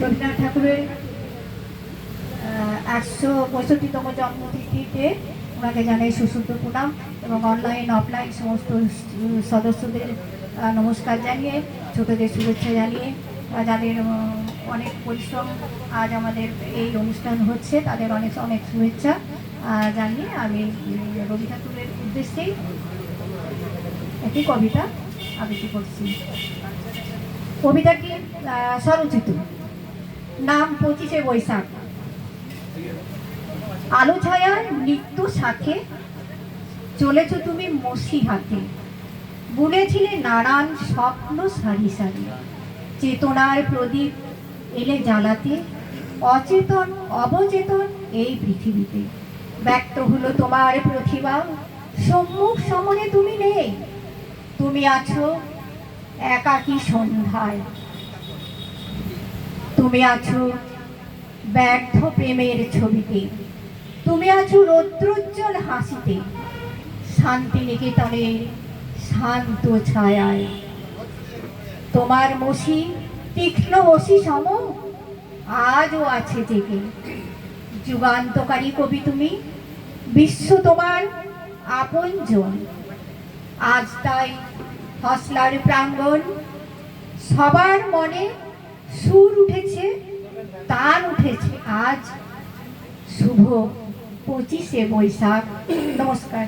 রবীন্দ্রনাথ ঠাকুরের একশো পঁয়ষট্টিতম জন্মতিথিতে ওনাকে জানাই সুশুদ্ধ প্রণাম এবং অনলাইন অফলাইন সমস্ত সদস্যদের নমস্কার জানিয়ে, ছোটদের শুভেচ্ছা জানিয়ে যাদের অনেক পরিশ্রম আজ আমাদের এই অনুষ্ঠান হচ্ছে, তাদের অনেক অনেক শুভেচ্ছা জানিয়ে আমি রবি ঠাকুরের উদ্দেশ্যেই একটি কবিতা আবৃত্তি করছি। কবিতাটি স্বরচিত। নাম পঁচিশে বৈশাখ। আলো ছায়ার নিত্য সাথে, চলেছ তুমি মসি হাতে। বুনেছিলে নানান স্বপ্ন সারি সারি। চেতনার প্রদীপ এলে জ্বালাতে, অচেতন, অবচেতন এই পৃথিবীতে। ব্যক্ত হলো তোমার প্রতিভা সম্মুখ সমনে তুমি নেই। তুমি আছো একাকী সন্ধ্যায়। তুমি আছো ব্যর্থ প্রেমের ছবিতে। তুমি আছো রৌদ্রোজ্জ্বল হাসিতে। শান্তি নিকেতনের শান্ত ছায়ায়। তোমার মসি তীক্ষ্ণ মসি সম, আজও আছে জেগে। যুগান্তকারী কবি তুমি, বিশ্ব তোমার আপনজন। আজ তাই হসলার প্রাঙ্গণ। সবার মনে সুর উঠেছে তার উঠেছে। আজ শুভ পঁচিশে বৈশাখ। নমস্কার।